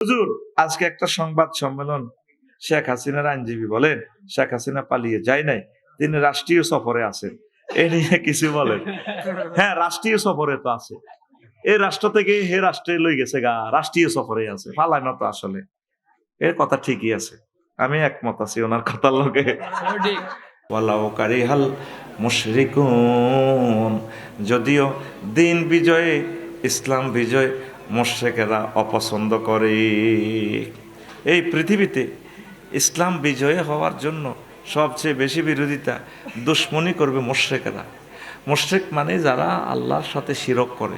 হুজুর, আজকে একটা সংবাদ সম্মেলন শেখ হাসিনার আইনজীবী বলেন, শেখ হাসিনা পালিয়ে যায় নাই, তিনি রাষ্ট্রীয় সফরে আছেন। এ নিয়ে কিছু বলেন। হ্যাঁ রাষ্ট্রীয় সফরে তো আছে। এই রাষ্ট্র থেকে হে রাষ্ট্রে লই গেছে গা, রাষ্ট্রীয় সফরে আছে। ফালাই না তো আসলে। এর কথা ঠিকই আছে। আমি একমত আছি ওনার কথার লগে। ওয়ালাউ কারিহাল যদিও দিন বিজয়ে, ইসলাম বিজয় মুশরিকেরা অপছন্দ করে। এই পৃথিবীতে ইসলাম বিজয়ী হওয়ার জন্য সবচেয়ে বেশি বিরোধিতা দুশ্মনী করবে মুশরিকেরা মুশরিক মানে যারা আল্লাহর সাথে শিরক করে।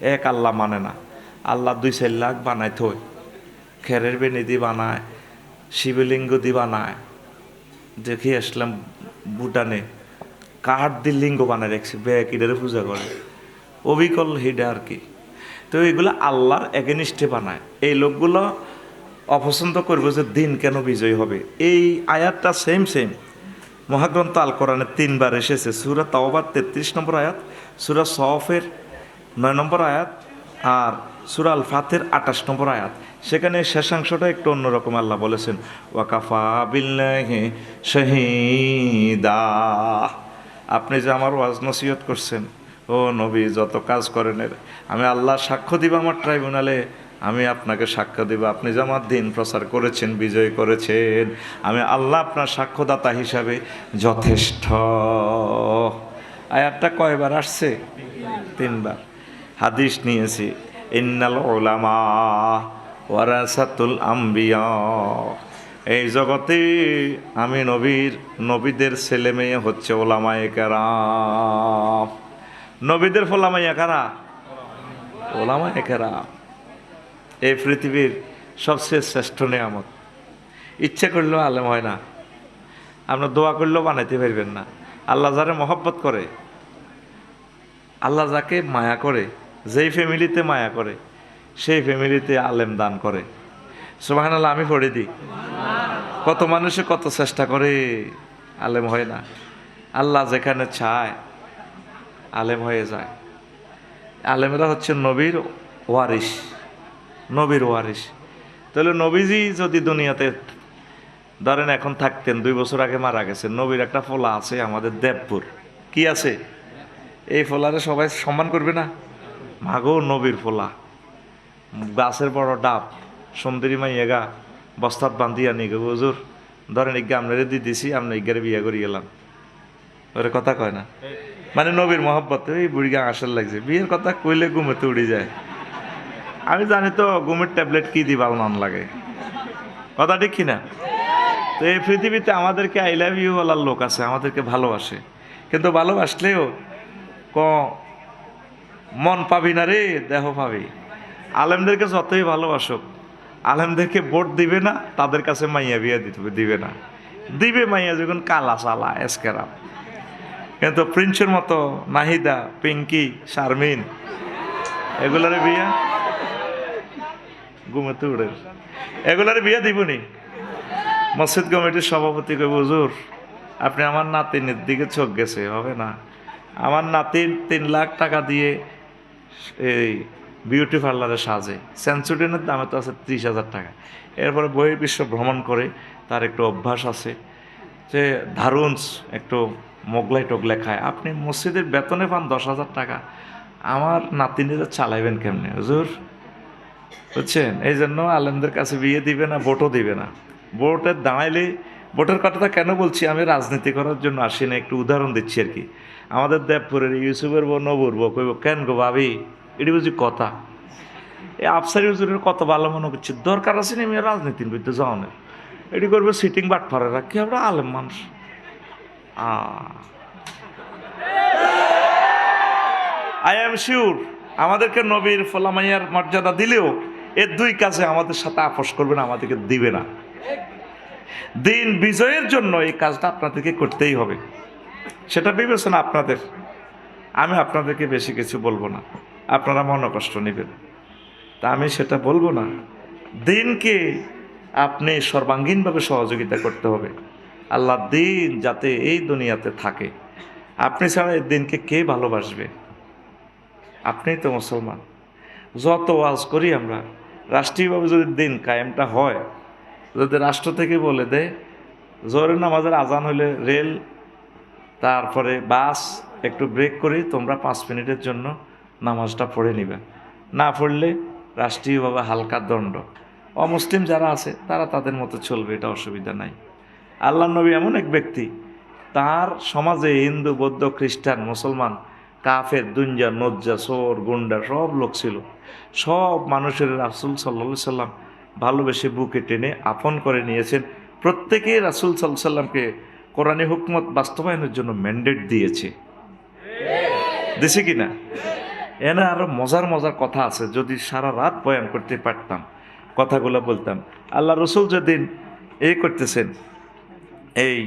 এক আল্লাহ মানে না। আল্লাহ দুই চার লাখ বানায় থই। খেরের বেনিদি বানায়, শিবলিঙ্গ দি বানায়। দেখে আসলাম ভুটানে। কাঠ দি লিঙ্গ বানায় রাখছে, ব্যাগ ইডারে পূজা করে। অবিকল হিডা আর কি। তো এগুলো আল্লাহর এগেনিস্টে বানায়। এই লোকগুলো অপছন্দ করবে যে দিন কেন বিজয় হবে। এই আয়াতটা সেম সেম মহাগ্রন্থ আল কোরআনে তিনবার এসেছে। সুরা তাওবার তেত্রিশ নম্বর আয়াত, সুরা সফের নয় নম্বর আয়াত আর সুরা আল ফাতের আঠাশ নম্বর আয়াত। সেখানে শেষাংশটা একটু অন্যরকম আল্লাহ বলেছেন, ওয়াকাফা বিল্লাহি শহীদা। আপনি যে আমার ওয়াজ নসিহত করছেন ও নবী, যত কাজ করেন আমি আল্লাহ সাক্ষ্য দিব আমার ট্রাইব্যুনালে, আমি আপনাকে সাক্ষ্য দিব। আপনি যে আমার দিন, প্রচার করেছেন, বিজয় করেছেন। আমি আল্লাহ আপনার সাক্ষ্যদাতা হিসাবে যথেষ্ট। আয়াতটা কয়বার আসছে? তিনবার। হাদিস নিয়েছি, ইন্নাল ওলামা ওয়ারাসাতুল আম্বিয়া। এই জগতে আমি নবীর, নবীদের ছেলে মেয়ে হচ্ছে ওলামায়ে কেরাম। নবীদের ফোলামাইয়া কারা? ওলামায়ে কেরাম এই পৃথিবীর সবচেয়ে শ্রেষ্ঠ নিয়ামত। ইচ্ছে করলেও আলেম হয় না। আপনার দোয়া করলেও বানাইতে পারবেন না। আল্লাহ যারে মহব্বত করে, আল্লাহ যাকে মায়া করে, যেই ফ্যামিলিতে মায়া করে, সেই ফ্যামিলিতে আলেম দান করে। সুবাহান আল্লাহ আমি পড়ে দিই। কত মানুষে কত চেষ্টা করে, আলেম হয় না। আল্লাহ যেখানে চায় আলেম হয়ে যায়। আলেমরা হচ্ছে নবীর ওয়ারিস নবীর ওয়ারিস তাহলে নবীজি যদি দুনিয়াতে ধরেন এখন থাকতেন, দুই বছর আগে মারা গেছেন, নবীর একটা ফোলা আছে আমাদের দেবপুর। কি আছে? এই ফোলারে সবাই সম্মান করবে না? মাগো নবীর ফোলা। গাছের বড় ডাব, সুন্দরী মাইয়েগা বস্তাত বান্ধিয়া নিয়ে গো, হুজুর। ধরেন ইজ্ঞা আপনারে দিয়ে দিছি আপনি ইজ্ঞারে বিয়ে করে গেলাম। ওরে কথা কয় না? মানে নবীর মহব্বত, এই বুড়িগা আসল লাগছে। বিয়ের কথা কইলে ঘুমেতে উড়ে যায়। আমি জানি তো ঘুমের ট্যাবলেট কি দিবাল মান লাগে। কথা ঠিক কিনা? তো এই পৃথিবীতে আমাদেরকে আই লাভ ইউ বলার লোক আছে, আমাদেরকে ভালোবাসে। কিন্তু ভালোবাসলেও ক, মন পাবি না রে, দেহ পাবি। আলেমদেরকে যতই ভালোবাসুক, আলেমদেরকে ভোট দিবে না, তাদের কাছে মাইয়া বিয়া দিতে দিবে না। দিবে মাইয়া যখন কালা সালা এসকেরা কিন্তু প্রিন্সের মতো নাহিদা, পিঙ্কি, শারমিন, এগুলার বিয়া? ঘুমেতে উড়ে। এগুলার বিয়া দিবনি? মসজিদ কমিটির সভাপতি কই হুজুর, আপনি আমার নাতিনের দিকে চোখ গেছে, হবে না। আমার নাতির তিন লাখ টাকা দিয়ে এই বিউটি পার্লারে সাজে। সেঞ্চুরিনের দামে তো আছে ত্রিশ হাজার টাকা। এরপরে বহির্বিশ্ব ভ্রমণ করে তার একটু অভ্যাস আছে যে দারুণ একটু মোগলাই টোগলাই খায়। আপনি মসজিদের বেতনে পান দশ হাজার টাকা। আমার নাতিনেরা চালাইবেন কেমনে? হুজুর, বুঝছেন? এই জন্য আলেমদের কাছে বিয়ে দিবে না, ভোটও দিবে না। ভোটের দাঁড়াইলে, ভোটের কথাটা কেন বলছি? আমি রাজনীতি করার জন্য আসি না, একটু উদাহরণ দিচ্ছি আর কি। আমাদের দেবপুরের ইউসুফের বউ, নবুর বউ, কইব, কেন গো ভাবি? এটি বুঝি কথা? এই আফসারি হুজুরের কত ভালো মনে করছে। দরকার আছে না আমি রাজনীতির বিরুদ্ধে যাওয়ানের? এটি করবে সিটিং বাট ফারেরা কি আমরা আলেম মানুষ? আই এম শিওর আমাদেরকে নবীর ফলামাইয়ার মর্যাদা দিলেও এর দুই কাজে আমাদের সাথে আপোষ করবে না, আমাদেরকে দিবে না। দিন বিজয়ের জন্য এই কাজটা আপনাদেরকে করতেই হবে। সেটা বিবেচনা আপনাদের। আমি আপনাদেরকে বেশি কিছু বলব না। আপনারা মনোকষ্ট নেবেন। তা আমি সেটা বলব না। দিনকে আপনি সর্বাঙ্গীনভাবে সহযোগিতা করতে হবে। আল্লাহ দিন যাতে এই দুনিয়াতে থাকে। আপনি ছাড়া এই দিনকে কে ভালোবাসবে? আপনিই তো মুসলমান। যত ওয়াজ করি আমরা, রাষ্ট্রীয়ভাবে যদি দিন কায়েমটা হয়, যদি রাষ্ট্র থেকে বলে দেয় জোরের নামাজের আজান হলে রেল, তারপরে বাস, একটু ব্রেক করি, তোমরা পাঁচ মিনিটের জন্য নামাজটা পড়ে নিবে। না পড়লে রাষ্ট্রীয়ভাবে হালকা দণ্ড। অমুসলিম যারা আছে, তারা তাদের মতো চলবে, এটা অসুবিধা নাই। আল্লাহ নবী এমন এক ব্যক্তি, তার সমাজে হিন্দু, বৌদ্ধ, খ্রিস্টান, মুসলমান, কাফের দুঞ্জা নজ্জা সোর গুন্ডা সব লোক ছিল। সব মানুষের রাসুল সাল্লা সাল্লাম ভালোবেসে বুকে টেনে আপন করে নিয়েছেন। প্রত্যেকে রাসুল সাল্লাহ সাল্লামকে কোরআনে হুকমত বাস্তবায়নের জন্য ম্যান্ডেট দিয়েছে। দিছে কি না এনে আরও মজার মজার কথা আছে, যদি সারা রাত বয়ান করতে পারতাম। কথাগুলো বলতাম, আল্লাহ রসুল যেদিন এ করতেছেন এই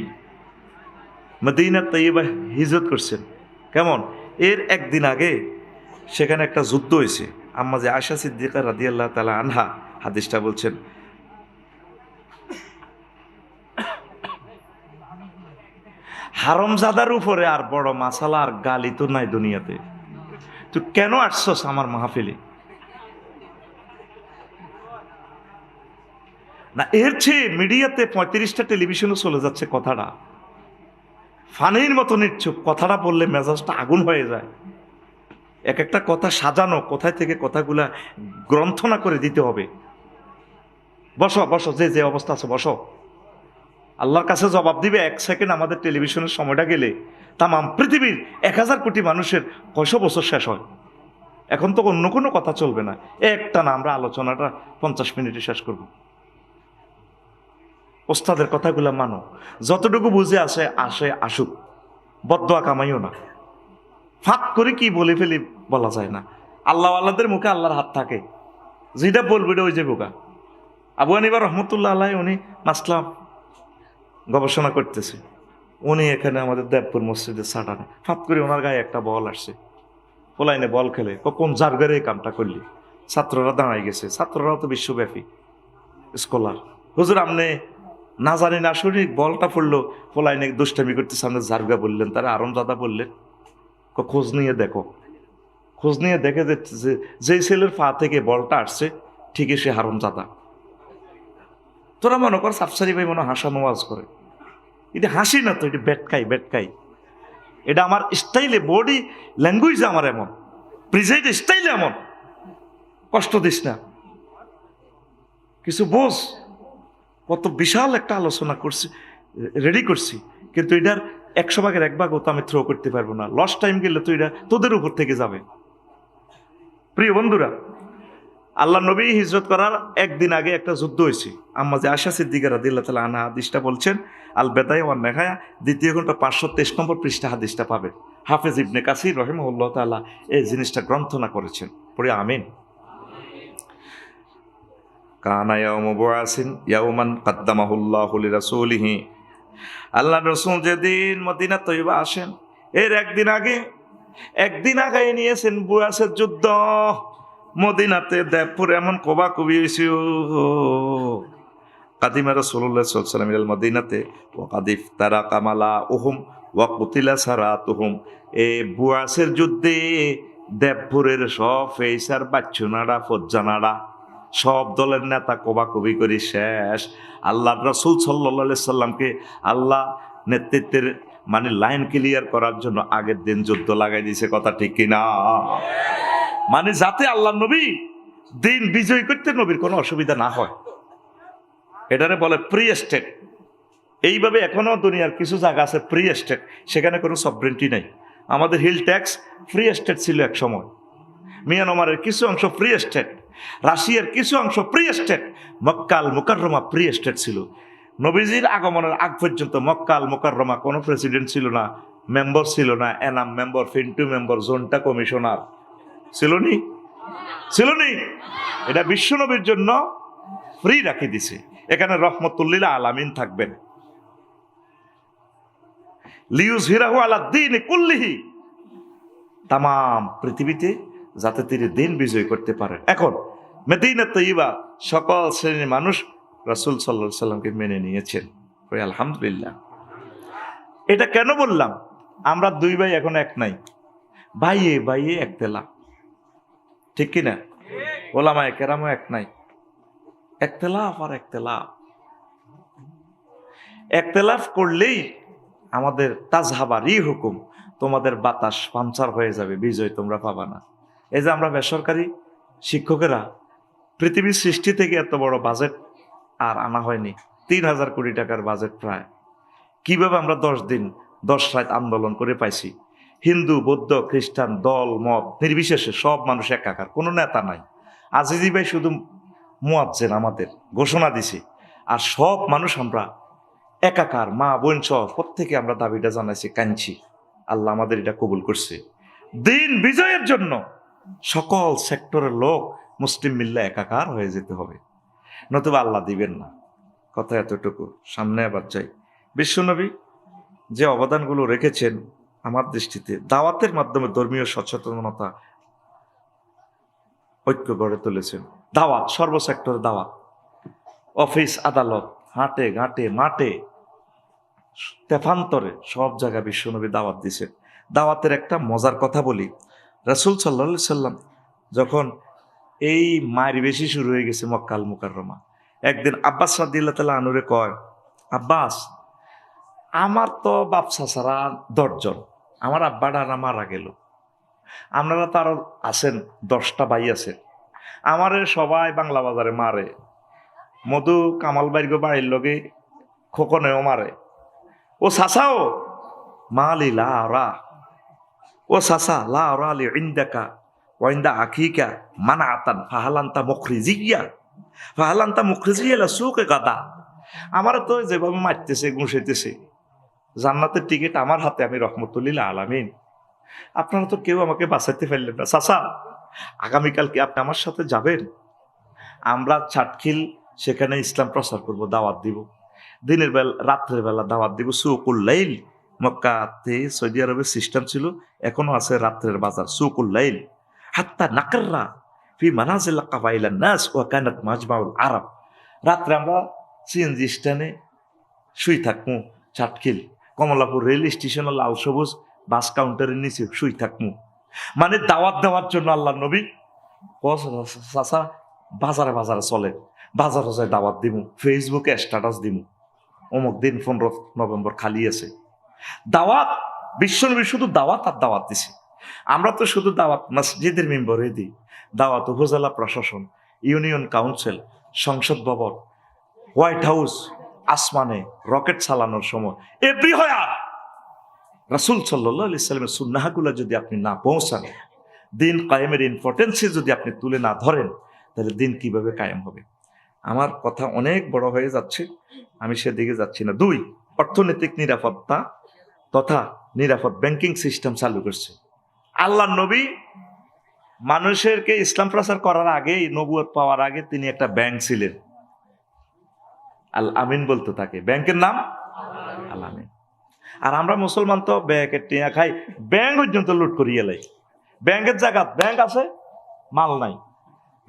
মদিনা তৈবা হিজরত করছেন কেমন? এর একদিন আগে সেখানে একটা যুদ্ধ হয়েছে। আম্মা যে আশা সিদ্দিকা রাদি আল্লাহ তালা আনহা হাদিসটা বলছেন। হারমজাদার উপরে আর বড় মাসালা আর গালি তো নাই দুনিয়াতে। তুই কেন আসছস আমার মাহফিলে? না, এর চেয়ে মিডিয়াতে পঁয়ত্রিশটা টেলিভিশনও চলে যাচ্ছে কথাটা। ফানির মতো নিচ্ছুক কথাটা বললে মেজাজটা আগুন হয়ে যায়। এক একটা কথা সাজানো, কোথায় থেকে কথাগুলা গ্রন্থনা করে দিতে হবে। বসো বসো, যে যে অবস্থা আছে, বসো। আল্লাহর কাছে জবাব দিবে, এক সেকেন্ড আমাদের টেলিভিশনের সময়টা গেলে। তামাম পৃথিবীর এক হাজার কোটি মানুষের কয়শো বছর শেষ হয়? এখন তো অন্য কোনো কথা চলবে না। একটা না, আমরা আলোচনাটা পঞ্চাশ মিনিটে শেষ করব। ওস্তাদের কথাগুলো মানো। যতটুকু বুঝে আসে আসে, আসুক। বদয়া কামাইও না। ফাঁক করে কি বলে ফেলি বলা যায় না। আল্লাহ আল্লাহদের মুখে আল্লাহর হাত থাকে। যেটা বলবে ওই যে বোকা। আবু আনিবার রহমতুল্লাহ আল্লাহ উনি মাসলাম গবেষণা করতেছে। উনি এখানে আমাদের দেবপুর মসজিদের সাটানে। ফাঁক করে ওনার গায়ে একটা বল আসছে। পোলাইনে বল খেলে। ক- কোন জার্গারে এই কামটা করলি? ছাত্ররা দাঁড়াই গেছে। ছাত্ররাও তো বিশ্বব্যাপী। স্কলার। হুজুর, আপনি না জানি না শুনি বলটা পড়ল পোলাইনে দুষ্টামি করতে সামনে জার্গা বললেন তারা আরমজাদা বললেন। ক- খোঁজ নিয়ে দেখো। খোঁজ নিয়ে দেখে যে যেই ছেলের পা থেকে বলটা আসছে, ঠিকই সে হারমজাদা। তোরা মনে কর সাফসারি ভাই মনে হাসা নোয়াজ করে। এটা হাসি না তো, এটা বেটকাই বেটকাই। এটা আমার স্টাইলে, বডি ল্যাঙ্গুয়েজ আমার এমন। প্রিজাইড স্টাইলে এমন। কষ্ট দিস না। কিছু বোঝ। কত বিশাল একটা আলোচনা করছি রেডি করছি, কিন্তু এটার একশো ভাগের এক ভাগও তো আমি থ্রো করতে পারব না। লস টাইম গেলে তো এটা তোদের উপর থেকে যাবে। প্রিয় বন্ধুরা আল্লাহ নবী হিজরত করার একদিন আগে একটা যুদ্ধ হয়েছে। আম্মা যে আশা সিদ্দিকা রাদিল্লাহ তালা আনা হাদিসটা বলছেন, আল বেদায় ওয়ান নেখায়া দ্বিতীয় ঘণ্টা পাঁচশো তেইশ নম্বর পৃষ্ঠা হাদিসটা পাবেন। হাফেজ ইবনে কাসির রহিমউল্লাহ তাআলা এই জিনিসটা গ্রন্থনা করেছেন। পড়ে আমিন। কানা ইয়াউমু বুআসিন ইয়াউমান কাদ্দামাহুল্লাহু লিরাসূলিহি। আল্লাহ রসুল যেদিন মদিনা তৈবা আসেন, এর একদিন আগে একদিন আগে নিয়েছেন বুয়াসের যুদ্ধ। মদিনাতে দেবপুর এমন কবা কবি হয়েছে কাদিমা রসুল্লাহ সাল্লাম মদিনাতে ও কাদিফ তারা কামালা ওহুম ওয়া কুতিলা সারা তুহুম এ বুয়াসের যুদ্ধে দেবপুরের সব ফেসার বাচ্চুনারা, ফজ্জানারা সব দলের নেতা কবাকবি করি শেষ। আল্লাহ রসুল সাল্লা সাল্লামকে আল্লাহ নেতৃত্বের মানে লাইন ক্লিয়ার করার জন্য আগের দিন যুদ্ধ লাগাই দিয়েছে, কথা ঠিক কিনা? মানে যাতে আল্লাহ নবী দিন বিজয়ী করতে নবীর কোনো অসুবিধা না হয়। এটারে বলে প্রি স্টেট এইভাবে এখনও দুনিয়ার কিছু জায়গা আছে প্রি স্টেট সেখানে কোনো সবরেন্টি নাই। আমাদের হিল ট্যাক্স ফ্রি স্টেট ছিল এক সময়। মিয়ানমারের কিছু অংশ ফ্রি স্টেট রাশিয়ার কিছু অংশ ফ্রি স্টেট মক্কাল মুকাররমা প্রি স্টেট ছিল। নবীজির আগমনের আগ পর্যন্ত মক্কাল মুকাররমা কোনো প্রেসিডেন্ট ছিল না মেম্বার ছিল না, এনাম মেম্বার ফিন্টু মেম্বার জোনটা কমিশনার। ছিল নি ছিল নি এটা বিশ্বনবীর জন্য ফ্রি রাখি দিছে। এখানে রহমতুল্লিলা আলামিন থাকবেন। লিউজ হিরাহু আলা দিন কুল্লিহি। তাম পৃথিবীতে যাতে তিনি দিন বিজয় করতে পারেন। এখন, মেদিনা তৈবা সকল শ্রেণির মানুষ রাসুল সাল্লা সাল্লামকে মেনে নিয়েছেন। ওই আলহামদুলিল্লাহ। এটা কেন বললাম? আমরা দুই ভাই এখন এক নাই। ভাইয়ে ভাইয়ে এক তেলা ঠিক কিনা ওলামায় কেরামও এক নাই। একতেলাফ আর একতেলাফ একতেলাফ করলেই আমাদের তাজহাবারই হুকুম, তোমাদের বাতাস পাঞ্চার হয়ে যাবে, বিজয় তোমরা পাবা না। এই যে আমরা বেসরকারি শিক্ষকেরা পৃথিবীর সৃষ্টি থেকে এত বড় বাজেট আর আনা হয়নি। তিন হাজার কোটি টাকার বাজেট প্রায়। কীভাবে আমরা দশ দিন, দশ রাত আন্দোলন করে পাইছি? হিন্দু, বৌদ্ধ, খ্রিস্টান, দল, মত, নির্বিশেষে সব মানুষ একাকার, কোনো নেতা নাই। আজিজি ভাই শুধু মুয়াজ্জেন আমাদের, ঘোষণা দিছি। আর সব মানুষ আমরা একাকার, মা, বোন সহ প্রত্যেকে আমরা দাবিটা জানাইছি, কাঁদছি। আল্লাহ আমাদের এটা কবুল করছে। দিন বিজয়ের জন্য সকল সেক্টরের লোক মুসলিম মিল্লা একাকার হয়ে যেতে হবে। নতুবা আল্লাহ দিবেন না। কথা এতটুকু। সামনে আবার যাই। বিশ্বনবী যে অবদানগুলো রেখেছেন আমার দৃষ্টিতে, দাওয়াতের মাধ্যমে ধর্মীয় সচেতনতা ঐক্য গড়ে তুলেছেন। দাওয়াত, সর্বসেক্টর দাওয়াত। অফিস, আদালত, হাটে, ঘাটে, মাঠে, তেফান্তরে সব জায়গায় বিশ্বনবী দাওয়াত দিছেন দাওয়াতের একটা মজার কথা বলি। রাসুল সাল্লা সাল্লাম যখন এই মায়ের বেশি শুরু হয়ে গেছে মক্কাল মুকাররমা একদিন আব্বাস রাদিল্লা তালা আনুরে কয়, আব্বাস, আমার তো বাপসা ছাড়া দশজন, আমার আব্বাটা মারা গেল। আপনারা তো আরও আছেন, দশটা ভাই আছেন আমারে সবাই বাংলা বাজারে মারে। মধু কামাল বাইর বাড়ির লগে খোকনেও মারে। ও সাসাও মালি লা রা ও সাসা, লা রা লি ইন্দাকা ওয়াইন্দা আখিকা মানা আতান ফাহালান্তা মুখরিজিয়া ফাহালান্তা মুখরিজিয়া সুকে গাদা। আমার তো যেভাবে মারতেছে, ঘুষাইতেছে, জান্নাতের টিকিট আমার হাতে, আমি রহমতুল্লিল আলামিন। আপনারা তো কেউ আমাকে বাঁচাইতে পারলেন না। সাসা, আগামীকাল কি আপনি আমার সাথে যাবেন? আমরা ছাটখিল, সেখানে ইসলাম প্রচার করব, দাওয়াত দিব। দিনের বেলা, রাত্রের বেলা দাওয়াত দিব, সুকুল সুকুল্লাইল মক্কাতে সৌদি আরবের সিস্টেম ছিল, এখনও আছে রাত্রের বাজার সুকুল্লাইল হাত্তা নাকাররা ফি মানাজিল কাবাইলা নাস ওয়া কানাত মাজমাউল আরব। রাত্রে আমরা সিএনজি স্ট্যান্ডে শুই থাকমু Chatkhil Kamalapur rail station Lal Sobuj, bus কাউন্টারের নিচে শুই থাকমু। মানে দাওয়াত দেওয়ার জন্য আল্লাহ নবী চাষা বাজারে বাজারে চলে বাজারে যায় দাওয়াত দিমু ফেসবুকে স্ট্যাটাস দিমু। অমুক দিন পনেরো নভেম্বর খালি আছে। দাওয়াত বিশ্বনবী শুধু দাওয়াত আর দাওয়াত দিছে। আমরা তো শুধু দাওয়াত, মসজিদের মেম্বরে দিই। দাওয়াত, উপজেলা প্রশাসন, ইউনিয়ন কাউন্সিল, সংসদ ভবন, হোয়াইট হাউস, আসমানে রকেট চালানোর সময়। এভরি হয় রাসুল সাল্লাহ সাল্লামের সুন্নাহাগুলো যদি আপনি না পৌঁছান, দিন কায়েমের ইম্পর্টেন্সে যদি আপনি তুলে না ধরেন, তাহলে দিন কীভাবে কায়েম হবে? আমার কথা অনেক বড় হয়ে যাচ্ছে, আমি সেদিকে যাচ্ছি না। দুই, অর্থনৈতিক নিরাপত্তা তথা নিরাপদ ব্যাংকিং সিস্টেম চালু করছে। আল্লাহ নবী মানুষেরকে ইসলাম প্রচার করার আগে নবুয়ত পাওয়ার আগে তিনি একটা ব্যাংক ছিলেন। আল আমিন বলতে থাকে। ব্যাংকের নাম আল আমিন। আর আমরা মুসলমান তো ব্যাংকের টিয়া খাই, ব্যাংক পর্যন্ত লুট করিয়ে লাই ব্যাংকের জায়গা, ব্যাংক আছে, মাল নাই।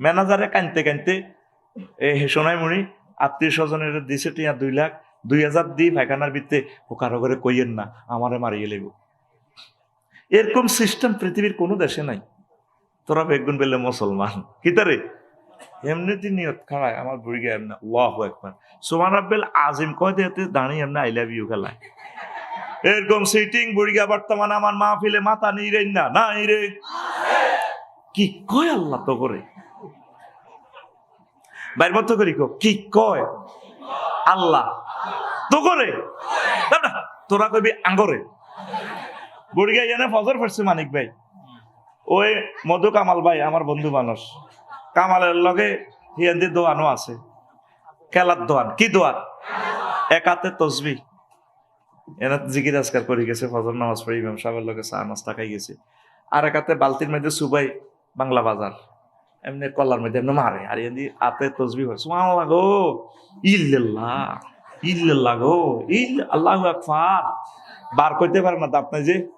ম্যানেজারে কানতে কানতে এ হেসনাই মুড়ি আত্মীয় স্বজনের দিছে টিয়া দুই লাখ দুই হাজার দি পায়খানার ভিত্তে ও কারও করে কইয়েন না, আমারে মারিয়ে লেব এরকম সিস্টেম পৃথিবীর কোনো দেশে নাই। তোরা বেগুন বেলে মুসলমান। কি তারে? এমনিতে নিয়ত খাড়ায় আমার বুড়ি গে এমনি ওয়াহ একবার সোমান আব্বেল আজিম, কয় দিয়ে দাঁড়িয়ে এমনি আই লাভ ইউ খেলায়। এরকম সিটিং বুড়ি গে বর্তমান আমার মা ফিলে মাথা নিয়ে না না রে। কি কয় আল্লাহ তো করে? বাইর মতো করি কি কয়? আল্লাহ। তো করে? না, তোরা কবি আঙ্গরে। বুড়ি গে এনে ফজর পড়ছে মানিক ভাই। ওই মধু কামাল ভাই আমার বন্ধু মানুষ। কামালের লগে হিয়ান্দি দোয়ানও আছে। খেলার দোয়ান। কি দোয়ান? একাতে তসবি। এনে জিকির আজকার করে গেছে ফজর নামাজ পড়ে ইমাম সাহেবের লগে চা নাস্তা খাই গেছে। আর একাতে বালতির মধ্যে সুবাই বাংলা বাজার। এমনি কলার মধ্যে এমনি মারে। আর এমনি হাতে তসবি হয়। সুমান লাগো ইল্লাল্লাহ। গো ইল আল্লাহু বার করতে পারে না আপনি যে,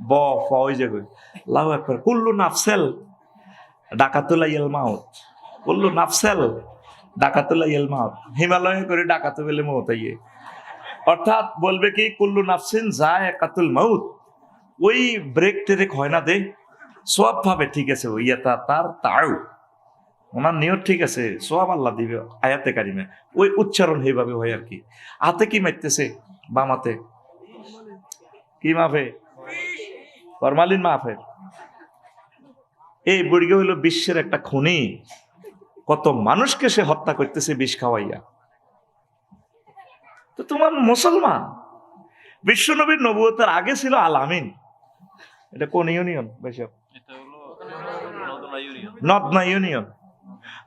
ব, ফ যে আল্লাহু আকবার। কুল্লু নাফসেল ডাকাতুলা ইয়েল মাউত। কুল্লু নাফসেল ডাকাতুলা ইয়েল মাউত। হিমালয়ে করে ডাকাতে বেলে মৌত ইয়ে। অর্থাৎ বলবে কি, কুল্লু নাফসিন যায় একাতুল মাউত। ওই ব্রেক টেরেক হয় না দে। সব ভাবে ঠিক আছে ইয়া তার তাও ওনার নিয়ত ঠিক আছে সোয়াব আল্লাহ দিবে আয়াতে কারিমে। ওই উচ্চারণ এইভাবে হয় আর কি। হাতে কি মারতেছে? বামাতে। কি মাফে ফরমালিন মাফে এই বুড়িগে হইল বিশ্বের একটা খুনি। কত মানুষকে সে হত্যা করতেছে বিষ খাওয়াইয়া। তো তোমার মুসলমান? বিশ্বনবীর নবুয়তের আগে ছিল আল আমিন। এটা কোন ইউনিয়ন? হলো নদনা ইউনিয়ন।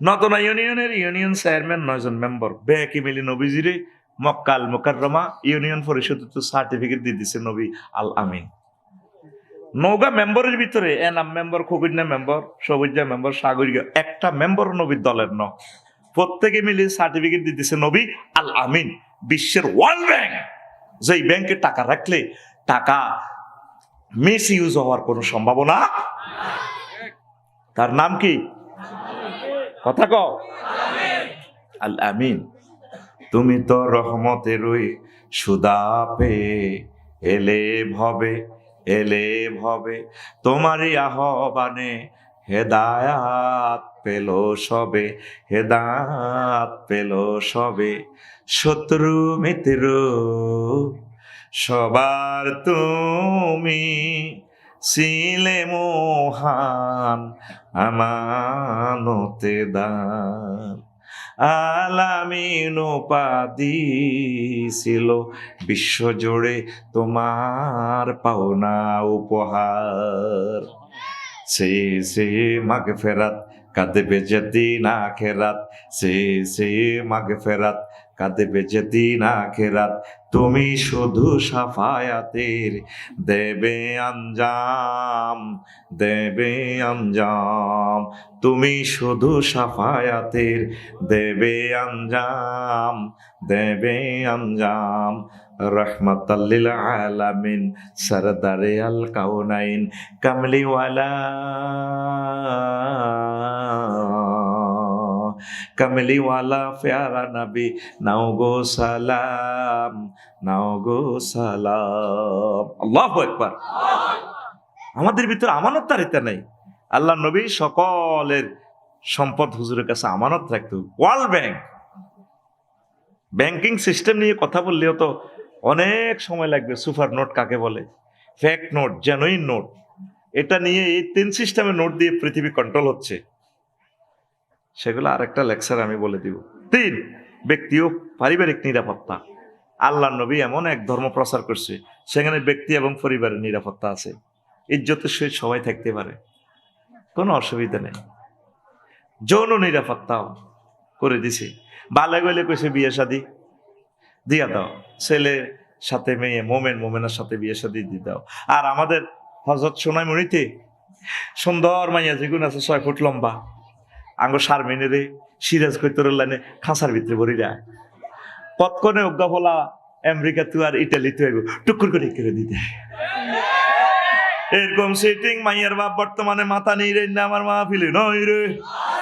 নদনা ইউনিয়নের ইউনিয়ন চেয়ারম্যান নয়জন মেম্বার বেকি মিলি নবীজিরে মক্কাল মোকাররমা ইউনিয়ন পরিষদ সার্টিফিকেট দিয়ে দিছে নবী আল আমিন নৌগা মেম্বারের ভিতরে এনাম মেম্বার খগুজনা মেম্বার সবুজা মেম্বার সাগরিয়া একটা মেম্বার নবীর দলের ন প্রত্যেকে মিলে সার্টিফিকেট দিয়ে দিছে নবী আল আমিন বিশ্বের ওয়ার্ল্ড ব্যাংক যেই ব্যাংকে টাকা রাখলে টাকা মিস ইউজ হওয়ার কোনো সম্ভাবনা। তার নাম কি কথা কও। আল আমিন। তুমি তো রহমতেরই সুদাপে, এলে ভবে এলে ভবে, তোমারই আহ্বানে হেদায়াত পেল সবে, হেদায়াত পেল সবে, শত্রু, মিত্র, সবার তুমি ছিলে মোহান আমানতে দান। আলামিন উপাধি ছিল বিশ্বজুড়ে তোমার পাওনা উপহার। সে সে মাগ ফেরাত কাঁদবে যেদিন আখেরাত সে সে মাগ ফেরাত। কাঁদবে যেদিন আখেরাত তুমি শুধু সাফায়াতের দেবে আঞ্জাম দেবে আঞ্জাম। তুমি শুধু সাফায়াতের দেবে আঞ্জাম দেবে আঞ্জাম। রহমতাল্লিল আলামিন সরদারে আল কাউনাইন কামলিওয়ালা কামলিওয়ালা প্যারা নবী নাও গো সালাম নাও গো সালাম আল্লাহু আকবার। আমাদের ভিতরে আমানত তারিতা নেই। আল্লাহ নবী সকলের সম্পদ হুজুরের কাছে আমানত রাখতো ওয়ার্ল্ড ব্যাংক। ব্যাংকিং সিস্টেম নিয়ে কথা বললেও তো অনেক সময় লাগবে সুপার নোট কাকে বলে? ফেক নোট জেনুইন নোট এটা নিয়ে এই তিন সিস্টেমের নোট দিয়ে পৃথিবী কন্ট্রোল হচ্ছে। সেগুলো আরেকটা লেকচার আমি বলে দিব। তিন, ব্যক্তি ও পারিবারিক নিরাপত্তা। আল্লাহ নবী এমন এক ধর্ম প্রচার করছে, সেখানে ব্যক্তি এবং পরিবারের নিরাপত্তা আছে। ইজ্জতের সহিত সবাই থাকতে পারে। কোনো অসুবিধা নেই। যৌন নিরাপত্তাও করে দিছে। বালে গলে কইছে বিয়ে শাদি। দিয়া দাও। ছেলের সাথে মেয়ে মোমেন মোমেনের সাথে বিয়ে সাথে দিয়ে দাও। আর আমাদের হজরত সোনাই মণিতে সুন্দর মাইয়া যেগুন আছে ছয় ফুট লম্বা। আঙ্গ সার মেনে রে সিরাজ কৈতরের লাইনে খাঁচার ভিতরে ভরি যায় কতক্ষণে অজ্ঞা ফলা আমেরিকা তু আর ইটালি তু টুকুর করে করে দিতে এরকম সেটিং মাইয়ার বাপ বর্তমানে মাথা নেই রে না আমার মা ফিলে নই রে।